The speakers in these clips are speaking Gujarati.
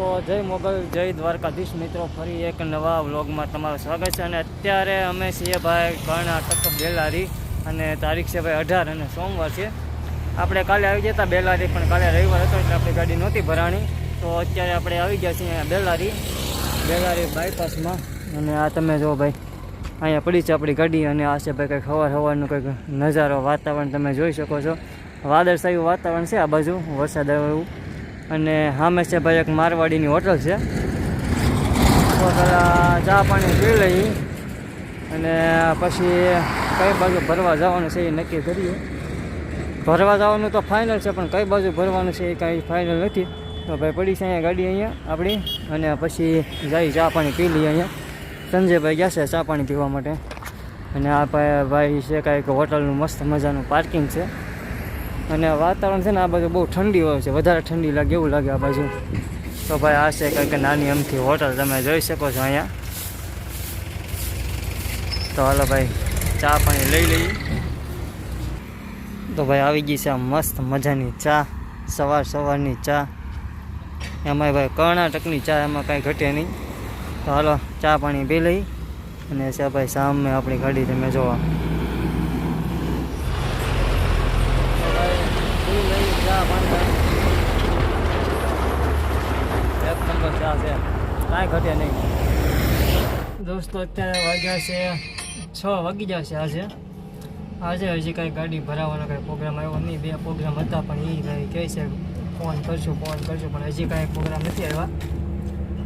તો જય મોગલ, જય દ્વારકાધીશ મિત્રો. ફરી એક નવા વ્લોગમાં તમારું સ્વાગત છે. અને અત્યારે અમે છીએ ભાઈ કર્ણાટક બેલારી. અને તારીખ છે ભાઈ અઢાર અને સોમવાર છે. આપણે કાલે આવી જતા બેલારી, પણ કાલે રવિવાર હતો એટલે આપણી ગાડી નહોતી ભરાણી. તો અત્યારે આપણે આવી ગયા છીએ બેલારી. બેલારી બાયપાસમાં અને આ તમે જો ભાઈ, અહીંયા પડી છે આપણી ગાડી. અને આ છે ભાઈ કંઈક હવાર સવારનું કંઈક નજારો, વાતાવરણ તમે જોઈ શકો છો. વાદળછાયું વાતાવરણ છે આ બાજુ, વરસાદ આવે એવું અને સામે છે ભાઈ, એક મારવાડીની હોટલ છે. તો પહેલાં ચા પાણી પી લઈ અને પછી કઈ બાજુ ભરવા જવાનું છે એ નક્કી કરીએ. ભરવા જવાનું તો ફાઇનલ છે, પણ કઈ બાજુ ભરવાનું છે એ કાંઈ ફાઇનલ નથી. તો ભાઈ પડી છે અહીંયા ગાડી અહીંયા આપણી અને પછી જઈ ચા પાણી પી લઈએ અહીંયા. સંજયભાઈ ગયા છે ચા પાણી પીવા માટે. અને આ ભાઈ છે કાંઈક હોટલનું મસ્ત મજાનું પાર્કિંગ છે. અને વાતાવરણ છે ને આ બાજુ બહુ ઠંડી હોય છે. વધારે ઠંડી લાગે એવું લાગે આ બાજુ. તો ભાઈ આ છે કંઈક નાની અમથી હોટલ. તમે જોઈ શકો છો અહીંયા. તો હાલો ભાઈ, ચા પાણી લઈ લઈએ. તો ભાઈ આવી ગઈ છે મસ્ત મજાની ચા, સવાર સવારની ચા. એમાંય ભાઈ કર્ણાટકની ચા એમાં કાંઈ ઘટે નહીં. તો હાલો ચા પાણી પી લઈ. અને છે ભાઈ સામે આપણી ગાડી, તમે જોવા એક નંબર ચા છે કાંઈ ઘટે નહીં. દોસ્તો, અત્યારે વાગ્યા છે છ વાગી છે આજે. આજે હજી કાંઈ ગાડી ભરાવાનો કાંઈ પ્રોગ્રામ આવ્યો નહીં. બે પ્રોગ્રામ હતા, પણ એ ભાઈ કહે છે, ફોન કરશું ફોન કરશું પણ હજી કાંઈ પ્રોગ્રામ નથી આવ્યા.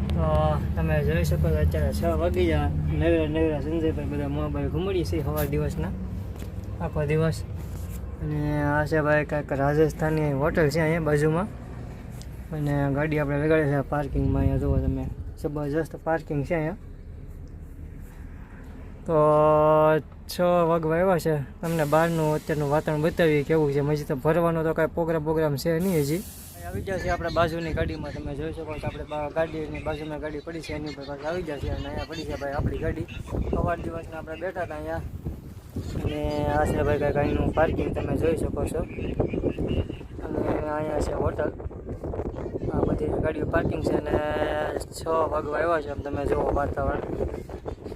તો તમે જોઈ શકો છો, અત્યારે છ વાગી ગયા. નવેરા નવેરા સંજયભાઈ બધા મોબાઈલ ઘૂમડી છે સવાર દિવસના. આખો દિવસ. અને આ ભાઈ કાંઈક રાજસ્થાનની હોટલ છે અહીંયા બાજુમાં. અને ગાડી આપણે લગાડી છે પાર્કિંગમાં અહીંયા જુઓ તમે. જબરજસ્ત પાર્કિંગ છે અહીંયા. તો છ વાગવા એવા છે. તમને બહારનું અત્યારનું વાતાવરણ બતાવીએ કેવું છે. હજી તો ભરવાનો તો કાંઈ પ્રોગ્રામ પ્રોગ્રામ છે નહીં હજી. આવી ગયા છે આપણે બાજુની ગાડીમાં. તમે જોઈ શકો છો આપણે ગાડીની બાજુમાં ગાડી પડી છે. એની ઉપર પાછા આવી છે અને અહીંયા પડી છે ભાઈ આપણી ગાડી. સવાર દિવસના આપણે બેઠા હતા અહીંયા. અને આ ભાઈ કાંઈ ગાડીનું પાર્કિંગ તમે જોઈ શકો છો. અને અહીંયા છે હોટલ બધી ગાડીઓ પાર્કિંગ છે અને છ વાગવા આવ્યા છે આમ તમે જુઓ વાતાવરણ.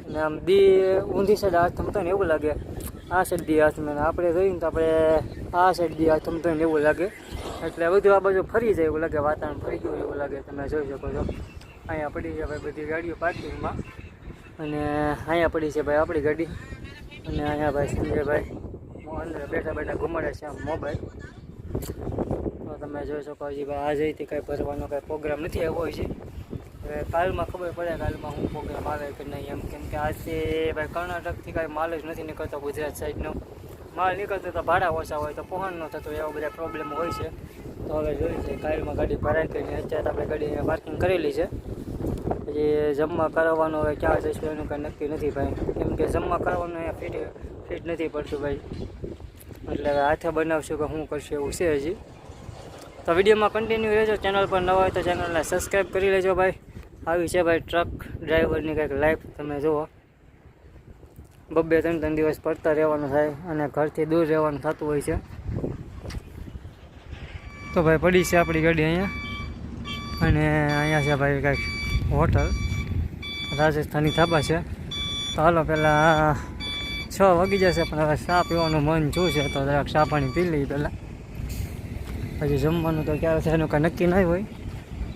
અને આમ દી ઊંધી સાઈડ હાથ થમતો ને એવું લાગે. આ સાઈડ બી હાથ મેં આપણે ને તો આપણે આ સાઈડ બી હાથ થમતો ને એવું લાગે. એટલે બધું આ બાજુ ફરી જાય એવું લાગે, વાતાવરણ ફરી ગયું એવું લાગે. તમે જોઈ શકો છો. અહીંયા પડી છે ભાઈ બધી ગાડીઓ પાર્કિંગમાં અને અહીંયા પડી છે ભાઈ આપણી ગાડી. અને અહીંયા ભાઈ સંજયભાઈ અંદર બેઠા બેઠા ઘુમાડે છે આમ મોબાઈલ તો તમે જોઈ શકો હજી ભાઈ આજે કાંઈ ભરવાનો કાંઈ પ્રોગ્રામ નથી આવ્યો છે. હવે કાલમાં ખબર પડે કાલમાં હું પ્રોગ્રામ આવે કે નહીં, એમ કેમ કે આજે ભાઈ કર્ણાટકથી કાંઈ માલ જ નથી નીકળતો ગુજરાત સાઈડનો માલ નીકળતો તો ભાડા ઓછા હોય તો પહોંચ ન થતો, એવા બધા પ્રોબ્લેમ હોય છે. તો હવે જોઈ છે કાલમાં ગાડી ભરાઈ કરીને અત્યારે આપણે ગાડી પાર્કિંગ કરેલી છે. પછી જમવા કરાવવાનું હવે ક્યાં જઈશું એનું કાંઈ નક્કી નથી ભાઈ. કેમ કે જમવા કરાવવાનું અહીંયા ફિટ ફિટ નથી પડતું ભાઈ. એટલે હાથે બનાવશું કે શું કરશું એવું છે હજી. તો વિડીયોમાં કન્ટિન્યુ રહેજો. ચેનલ પર નવા હોય તો ચેનલને સબસ્ક્રાઈબ કરી લેજો ભાઈ. આવી છે ભાઈ ટ્રક ડ્રાઈવરની કંઈક લાઈફ તમે જુઓ. બબ્બે ત્રણ ત્રણ દિવસ પડતા રહેવાનું થાય અને ઘરથી દૂર રહેવાનું થતું હોય છે. તો ભાઈ પડી છે આપણી ગાડી અહીંયા. અને અહીંયા છે ભાઈ કંઈક હોટલ રાજસ્થાની થાબા છે. તો હાલો પહેલાં છ વાગી જશે, પણ હવે ચા પીવાનું મન શું છે, તો જરાક ચા પાણી પી લઈએ પહેલાં. પછી જમવાનું તો ક્યારે થાય, એનું કાંઈ નક્કી નહીં હોય.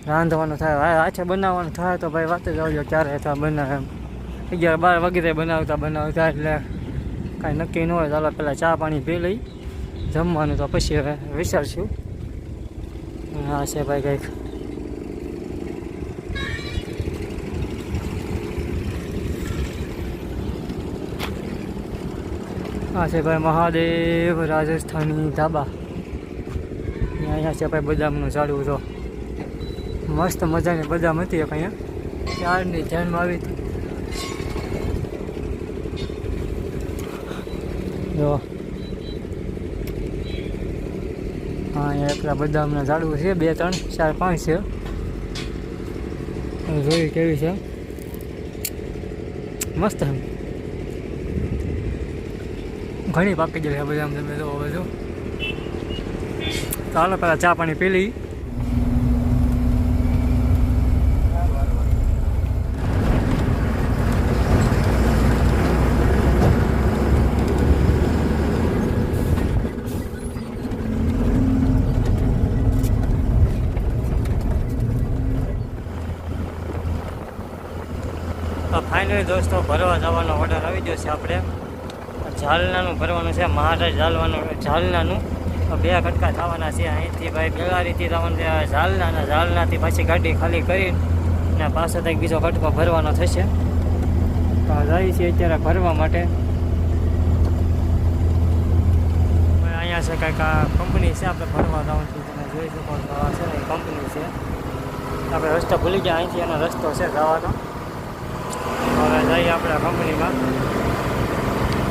રાંધવાનું થાય આછે બનાવવાનું થાય, તો ભાઈ વાત જ આવજો, ક્યારે થાય બનાવે એમ. અગિયાર બાર વાગે બનાવતા બનાવતા, એટલે કાંઈ નક્કી ન હોય ચાલો પહેલાં ચા પાણી પી લઈ. જમવાનું તો પછી હવે વિચારશું. હા, છે ભાઈ કંઈક. આ છે ભાઈ મહાદેવ રાજસ્થાની ધાબા. અહીંયા છે ભાઈ બદામનું ઝાડવું તો મસ્ત મજાની બદામ હતી અહીંયા. ચારની ધ્યાનમાં આવી હતી. જો. હા, અહીંયા એકલા બદામના ઝાડવું છે, બે, ત્રણ, ચાર, પાંચ છે. જોયું કેવી છે. મસ્ત એમ. ઘણી પાકી જાય છે આમ તમે તો હવે જો. ચાલો પહેલાં ચા પાણી પી લઈ ફાઇનલી દોસ્તો, ભરવા જવાનો ઓર્ડર આવી ગયો છે આપણે. ઝાલનાનું ભરવાનું છે, મહારાજ ઝાલવાનું, ઝાલનાનું. બે કટકા થવાના છે અહીંથી ભાઈ બેલારીથી થવાનું છે ઝાલનાના ઝાલનાથી પાછી ગાડી ખાલી કરીને પાછો કંઈક બીજો કટકો ભરવાનો થશે. તો જાય છે અત્યારે ભરવા માટે. અહીંયા છે કંઈક કંપની છે, આપણે ભરવા જવાનું છું, તમે જોઈ શકો છો ને કંપની છે. આપણે રસ્તો ભૂલી ગયા, અહીંથી એનો રસ્તો છે જવાનો. હવે જઈએ આપણે કંપનીમાં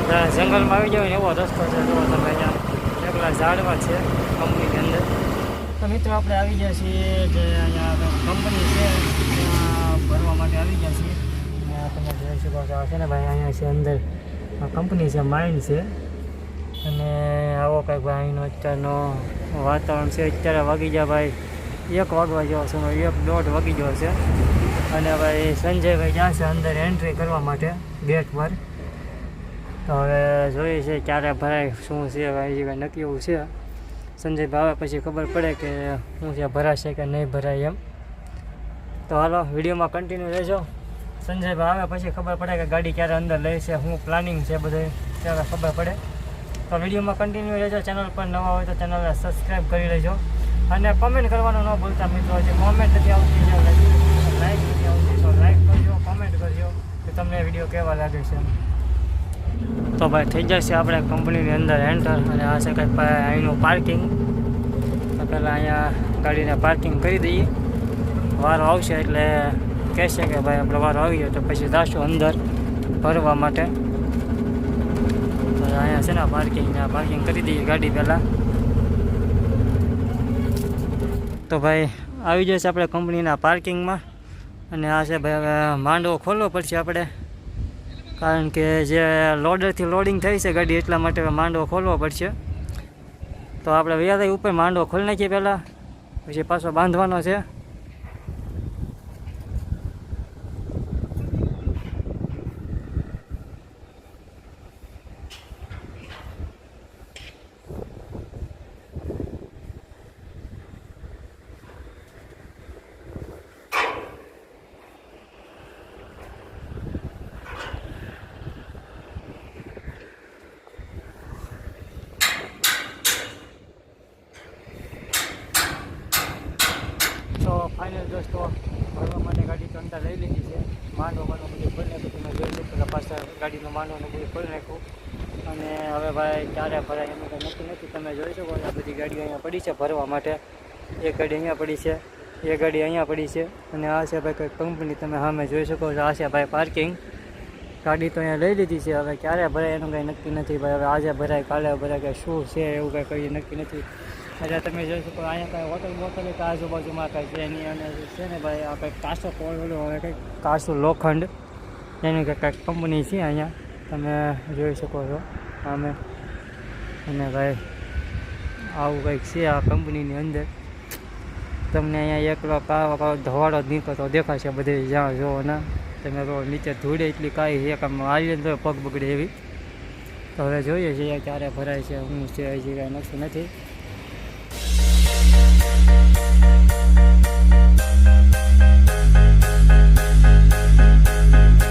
જંગલમાં આવી જવાય ને એવો રસ્તો છે જુઓ તમે અહીંયા એકલા ઝાડવા છે, કંપનીની અંદર. તો મિત્રો, આપણે આવી ગયા છીએ જે અહીંયા કંપની છે, ત્યાં ભરવા માટે આવી ગયા છીએ. તમે જોઈ છો છે ભાઈ, અહીંયા છે અંદર. કંપની છે માઇન્ડ છે. અને આવો કંઈક ભાઈ, અહીંનો અત્યારનો વાતાવરણ છે. અત્યારે વાગી ગયા ભાઈ, એક વાગવા જેવો સમય એક દોઢ વાગી ગયો છે. અને ભાઈ, સંજયભાઈ જ્યાં છે, અંદર એન્ટ્રી કરવા માટે ગેટ પર. તો હવે જોઈએ છે ક્યારે ભરાય, શું છે હજી નક્કી એવું છે. સંજય ભાવે પછી ખબર પડે કે શું છે, ભરાશે કે નહીં ભરાય એમ. તો હાલો, વિડીયોમાં કન્ટિન્યુ રહેજો. સંજય ભાવે પછી ખબર પડે કે ગાડી ક્યારે અંદર લે છે, શું પ્લાનિંગ છે બધું, ત્યારે ખબર પડે. તો વિડીયોમાં કન્ટિન્યુ રહેજો ચેનલ પર નવા હોય તો ચેનલને સબસ્ક્રાઈબ કરી લેજો. અને કોમેન્ટ કરવાનું ન ભૂલતા મિત્રો, જે કોમેન્ટ નથી આવતી જે લાઈક નથી આવતી તો લાઈક કરજો કોમેન્ટ કરજો, કે તમને વીડિયો કેવા લાગે છે. તો ભાઈ થઈ જશે આપણે કંપનીની અંદર એન્ટર અને આ છે કંઈક અહીંનું પાર્કિંગ પહેલાં અહીંયા ગાડીને પાર્કિંગ કરી દઈએ. વારો આવશે એટલે કહેશે કે ભાઈ આપણે વારો આવી તો પછી જાશું અંદર ભરવા માટે. અહીંયા છે ને પાર્કિંગ પાર્કિંગ કરી દઈએ ગાડી પહેલાં. તો ભાઈ આવી જશે આપણે કંપનીના પાર્કિંગમાં અને આ છે ભાઈ માંડવો ખોલવો પડશે આપણે. કારણ કે જે લોડરથી લોડિંગ થઈ છે ગાડી, એટલા માટે માંડવો ખોલવો પડશે. તો આપણે વ્યાજ ઉપર માંડવો ખોલી નાખીએ પહેલાં, પછી પાછો બાંધવાનો છે તો ફાઇનલ દોસ્તો, ભરવા માટે ગાડી તો અંદર લઈ લીધી છે. માંડો માંડો બધું ખોલી નાખ્યું તમે જોઈ શકો કે પાછા ગાડીનું માંડવાનું બધું ખોલી નાખ્યું. અને હવે ભાઈ ક્યારે ભરાય એનું કંઈ નક્કી નથી. તમે જોઈ શકો આ બધી ગાડીઓ અહીંયા પડી છે ભરવા માટે. એક ગાડી અહીંયા પડી છે એ ગાડી અહીંયા પડી છે. અને આ છે ભાઈ કંઈક કંપની. તમે સામે જોઈ શકો છો, આ છે ભાઈ પાર્કિંગ. ગાડી તો અહીંયા લઈ લીધી છે. હવે ક્યારે ભરાય એનું કંઈ નક્કી નથી. ભાઈ હવે આજે ભરાય, કાલે ભરાય કે શું છે, એવું કંઈ કંઈ નક્કી નથી. એટલે તમે જોઈ શકો, અહીંયા કાંઈ હોટલ બોટલ કે આજુબાજુમાં કાંઈ છે નહીં અને છે ને ભાઈ, આ કંઈક કાસો કોલ ઓલો હવે કંઈક કાસો લોખંડ, એની કંઈક કંપની છે અહીંયા. તમે જોઈ શકો છો અમે અને ભાઈ, આવું કંઈક છે આ કંપનીની અંદર. તમને અહીંયા એકલો કાળો કાળો ધવાડો જ નીકળતો દેખાશે બધે, જ્યાં જોવો ને. તમે તો નીચે ધૂળે એટલી કાંઈ એક આમ આવીએ તો પગ બગડે એવી. તો હવે જોઈએ છીએ ક્યારે ભરાય છે, હું છે હજી કાંઈ નક્કી નથી. Thank you.